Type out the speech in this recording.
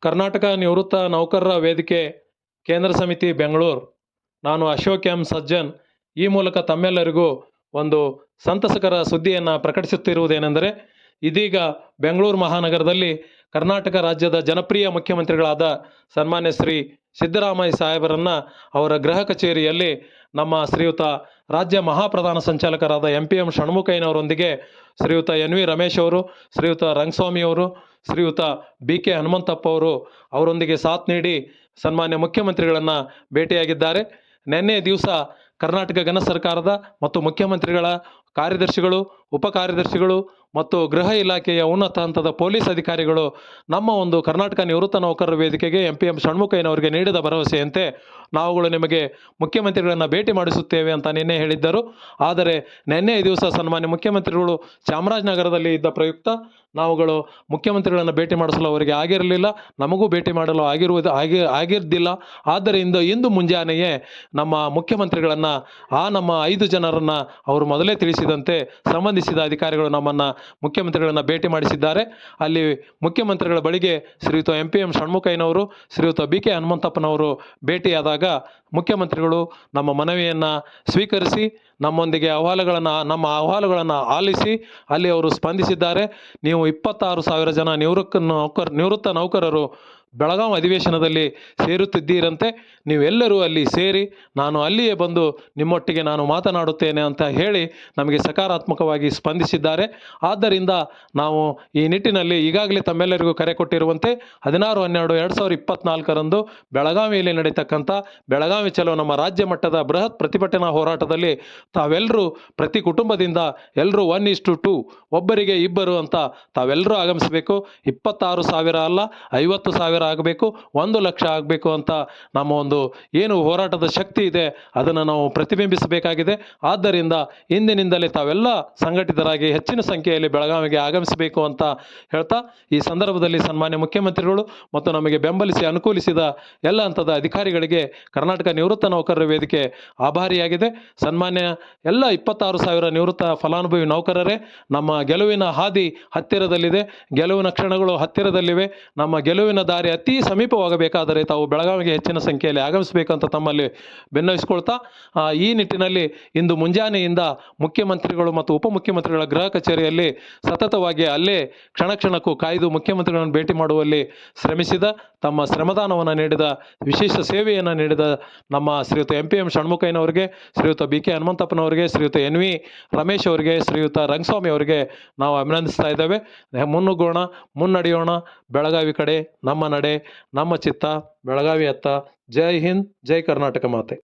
ಕರ್ನಾಟಕ ನಿವೃತ್ತ ನೌಕರರ ವೇದಿಕೆ, ಕೇಂದ್ರ ಸಮಿತಿ ಬೆಂಗಳೂರು. ನಾನು ಅಶೋಕ್ ಎಂ. ಸಜ್ಜನ್. ಈ ಮೂಲಕ ತಮ್ಮೆಲ್ಲರಿಗೂ ಒಂದು ಸಂತಸಕರ ಸುದ್ದಿಯನ್ನು ಪ್ರಕಟಿಸುತ್ತಿರುವುದೇನೆಂದರೆ, ಇದೀಗ ಬೆಂಗಳೂರು ಮಹಾನಗರದಲ್ಲಿ ಕರ್ನಾಟಕ ರಾಜ್ಯದ ಜನಪ್ರಿಯ ಮುಖ್ಯಮಂತ್ರಿಗಳಾದ ಸನ್ಮಾನ್ಯ ಶ್ರೀ ಸಿದ್ದರಾಮಯ್ಯ ಸಾಹೇಬರನ್ನು ಅವರ ಗೃಹ ಕಚೇರಿಯಲ್ಲಿ ನಮ್ಮ ಶ್ರೀಯುತ ರಾಜ್ಯ ಮಹಾಪ್ರಧಾನ ಸಂಚಾಲಕರಾದ ಎಂ ಪಿ ಎಂ ಷಣ್ಮುಖಯ್ಯನವರೊಂದಿಗೆ ಶ್ರೀಯುತ ಎನ್ ವಿ ರಮೇಶ್ ಅವರು, ಶ್ರೀಯುತ ರಂಗಸ್ವಾಮಿ ಅವರು, ಶ್ರೀಯುತ ಬಿ ಕೆ ಹನುಮಂತಪ್ಪ ಅವರು ಅವರೊಂದಿಗೆ ಸಾಥ್ ನೀಡಿ ಸನ್ಮಾನ್ಯ ಮುಖ್ಯಮಂತ್ರಿಗಳನ್ನು ಭೇಟಿಯಾಗಿದ್ದಾರೆ. ನಿನ್ನೆ ದಿವಸ ಕರ್ನಾಟಕ ಘನ ಸರ್ಕಾರದ ಮತ್ತು ಮುಖ್ಯಮಂತ್ರಿಗಳ ಕಾರ್ಯದರ್ಶಿಗಳು, ಉಪಕಾರ್ಯದರ್ಶಿಗಳು ಮತ್ತು ಗೃಹ ಇಲಾಖೆಯ ಉನ್ನತ ಹಂತದ ಪೊಲೀಸ್ ಅಧಿಕಾರಿಗಳು ನಮ್ಮ ಒಂದು ಕರ್ನಾಟಕ ನಿವೃತ್ತ ನೌಕರರ ವೇದಿಕೆಗೆ ಎಂ ಪಿ ಎಂ ಷಣ್ಮುಖಯ್ಯನವರಿಗೆ ನೀಡಿದ ಭರವಸೆಯಂತೆ ನಾವುಗಳು ನಿಮಗೆ ಮುಖ್ಯಮಂತ್ರಿಗಳನ್ನು ಭೇಟಿ ಮಾಡಿಸುತ್ತೇವೆ ಅಂತ ನಿನ್ನೆ ಹೇಳಿದ್ದರು. ಆದರೆ ನಿನ್ನೆ ದಿವಸ ಸನ್ಮಾನ್ಯ ಮುಖ್ಯಮಂತ್ರಿಗಳು ಚಾಮರಾಜನಗರದಲ್ಲಿ ಇದ್ದ ಪ್ರಯುಕ್ತ ನಾವುಗಳು ಮುಖ್ಯಮಂತ್ರಿಗಳನ್ನು ಭೇಟಿ ಮಾಡಿಸಲು ಅವರಿಗೆ ಆಗಿರಲಿಲ್ಲ. ನಮಗೂ ಭೇಟಿ ಮಾಡಲು ಆಗಿರುವುದು ಆಗಿ ಆಗಿರ್ದಿಲ್ಲ. ಆದ್ದರಿಂದ ಇಂದು ಮುಂಜಾನೆಯೇ ನಮ್ಮ ಮುಖ್ಯಮಂತ್ರಿಗಳನ್ನು, ಆ ನಮ್ಮ ಐದು ಜನರನ್ನು ಅವರು ಮೊದಲೇ ತಿಳಿಸಿದಂತೆ ಸಂಬಂಧಿಸಿದ ಅಧಿಕಾರಿಗಳು ನಮ್ಮನ್ನು ಮುಖ್ಯಮಂತ್ರಿಗಳನ್ನು ಭೇಟಿ ಮಾಡಿಸಿದ್ದಾರೆ. ಅಲ್ಲಿ ಮುಖ್ಯಮಂತ್ರಿಗಳ ಬಳಿಗೆ ಶ್ರೀಯುತ ಎಂ ಪಿ ಎಂ ಷಣ್ಮುಖಯ್ಯನವರು, ಶ್ರೀಯುತ ಬಿ ಕೆ ಹನುಮಂತಪ್ಪನವರು ಭೇಟಿಯಾದಾಗ ಮುಖ್ಯಮಂತ್ರಿಗಳು ನಮ್ಮ ಮನವಿಯನ್ನು ಸ್ವೀಕರಿಸಿ, ನಮ್ಮೊಂದಿಗೆ ಅಹವಾಲುಗಳನ್ನು, ನಮ್ಮ ಅಹವಾಲುಗಳನ್ನು ಆಲಿಸಿ ಅಲ್ಲಿ ಅವರು ಸ್ಪಂದಿಸಿದ್ದಾರೆ. ನೀವು ಇಪ್ಪತ್ತಾರು ಸಾವಿರ ಜನ ನಿವೃತ್ತ ನೌಕರ, ನಿವೃತ್ತ ನೌಕರರು ಬೆಳಗಾವಿ ಅಧಿವೇಶನದಲ್ಲಿ ಸೇರುತ್ತಿದ್ದೀರಂತೆ ನೀವೆಲ್ಲರೂ ಅಲ್ಲಿ ಸೇರಿ ನಾನು ಅಲ್ಲಿಯೇ ಬಂದು ನಿಮ್ಮೊಟ್ಟಿಗೆ ನಾನು ಮಾತನಾಡುತ್ತೇನೆ ಅಂತ ಹೇಳಿ ನಮಗೆ ಸಕಾರಾತ್ಮಕವಾಗಿ ಸ್ಪಂದಿಸಿದ್ದಾರೆ. ಆದ್ದರಿಂದ ನಾವು ಈ ನಿಟ್ಟಿನಲ್ಲಿ ಈಗಾಗಲೇ ತಮ್ಮೆಲ್ಲರಿಗೂ ಕರೆ ಕೊಟ್ಟಿರುವಂತೆ ಹದಿನಾರು, ಹನ್ನೆರಡು, ಎರಡು ಸಾವಿರದ ಇಪ್ಪತ್ನಾಲ್ಕರಂದು ಬೆಳಗಾವಿಯಲ್ಲಿ ನಡೀತಕ್ಕಂಥ ಬೆಳಗಾವಿ ಚಲೋ ನಮ್ಮ ರಾಜ್ಯ ಮಟ್ಟದ ಬೃಹತ್ ಪ್ರತಿಭಟನಾ ಹೋರಾಟದಲ್ಲಿ ತಾವೆಲ್ಲರೂ ಪ್ರತಿ ಕುಟುಂಬದಿಂದ ಎಲ್ಲರೂ ಒನ್ ಇಷ್ಟು ಟು ಒಬ್ಬರಿಗೆ ಇಬ್ಬರು ಅಂತ ತಾವೆಲ್ಲರೂ ಆಗಮಿಸಬೇಕು. ಇಪ್ಪತ್ತಾರು ಸಾವಿರ ಅಲ್ಲ, ಐವತ್ತು ಸಾವಿರ ಆಗಬೇಕು, ಒಂದು ಲಕ್ಷ ಆಗಬೇಕು ಅಂತ ನಮ್ಮ ಒಂದು ಏನು ಹೋರಾಟದ ಶಕ್ತಿ ಇದೆ, ಅದನ್ನು ನಾವು ಪ್ರತಿಬಿಂಬಿಸಬೇಕಾಗಿದೆ. ಆದ್ದರಿಂದ ಇಂದಿನಿಂದಲೇ ತಾವೆಲ್ಲ ಸಂಘಟಿತರಾಗಿ ಹೆಚ್ಚಿನ ಸಂಖ್ಯೆಯಲ್ಲಿ ಬೆಳಗಾವಿಗೆ ಆಗಮಿಸಬೇಕು ಅಂತ ಹೇಳ್ತಾ ಈ ಸಂದರ್ಭದಲ್ಲಿ ಸನ್ಮಾನ್ಯ ಮುಖ್ಯಮಂತ್ರಿಗಳು ಮತ್ತು ನಮಗೆ ಬೆಂಬಲಿಸಿ ಅನುಕೂಲಿಸಿದ ಎಲ್ಲ ಹಂತದ ಅಧಿಕಾರಿಗಳಿಗೆ ಕರ್ನಾಟಕ ನಿವೃತ್ತ ನೌಕರರ ವೇದಿಕೆ ಆಭಾರಿಯಾಗಿದೆ. ಸನ್ಮಾನ್ಯ ಎಲ್ಲ ಇಪ್ಪತ್ತಾರು ಸಾವಿರ ನಿವೃತ್ತ ಫಲಾನುಭವಿ ನೌಕರರೇ, ನಮ್ಮ ಗೆಲುವಿನ ಹಾದಿ ಹತ್ತಿರದಲ್ಲಿದೆ. ಗೆಲುವಿನ ಕ್ಷಣಗಳು ಹತ್ತಿರದಲ್ಲಿವೆ. ನಮ್ಮ ಗೆಲುವಿನ ದಾರಿ ಅತಿ ಸಮೀಪವಾಗಬೇಕಾದರೆ ತಾವು ಬೆಳಗಾವಿಗೆ ಹೆಚ್ಚಿನ ಸಂಖ್ಯೆಯಲ್ಲಿ ಆಗಮಿಸಬೇಕಂತ ತಮ್ಮಲ್ಲಿ ಬೆನ್ನವಿಸಿಕೊಳ್ತಾ ಈ ನಿಟ್ಟಿನಲ್ಲಿ ಇಂದು ಮುಂಜಾನೆಯಿಂದ ಮುಖ್ಯಮಂತ್ರಿಗಳು ಮತ್ತು ಉಪಮುಖ್ಯಮಂತ್ರಿಗಳ ಗೃಹ ಕಚೇರಿಯಲ್ಲಿ ಸತತವಾಗಿ ಅಲ್ಲೇ ಕ್ಷಣ ಕ್ಷಣಕ್ಕೂ ಕಾಯ್ದು ಮುಖ್ಯಮಂತ್ರಿಗಳನ್ನು ಭೇಟಿ ಮಾಡುವಲ್ಲಿ ಶ್ರಮಿಸಿದ, ತಮ್ಮ ಶ್ರಮದಾನವನ್ನು ನೀಡಿದ, ವಿಶೇಷ ಸೇವೆಯನ್ನು ನೀಡಿದ ನಮ್ಮ ಶ್ರೀಯುತ ಎಂ ಪಿ ಎಂ ಷಣ್ಮುಖಯ್ಯನವರಿಗೆ, ಶ್ರೀಯುತ ಬಿ ಕೆ ಹನುಮಂತಪ್ಪನವರಿಗೆ, ಶ್ರೀಯುತ ಎನ್ ವಿ ರಮೇಶ್ ಅವರಿಗೆ, ಶ್ರೀಯುತ ರಂಗಸ್ವಾಮಿ ಅವರಿಗೆ ನಾವು ಅಭಿನಂದಿಸ್ತಾ ಇದ್ದೇವೆ. ಮುನ್ನುಗ್ಗೋಣ, ಮುನ್ನಡೆಯೋಣ, ಬೆಳಗಾವಿ ಕಡೆ ನಮ್ಮ ನಡೆ. ನಮ್ಮ ಚಿತ್ತ ಬೆಳಗಾವಿ ಅತ್ತ. ಜೈ ಹಿಂದ್ ಜೈ ಕರ್ನಾಟಕ ಮಾತೆ.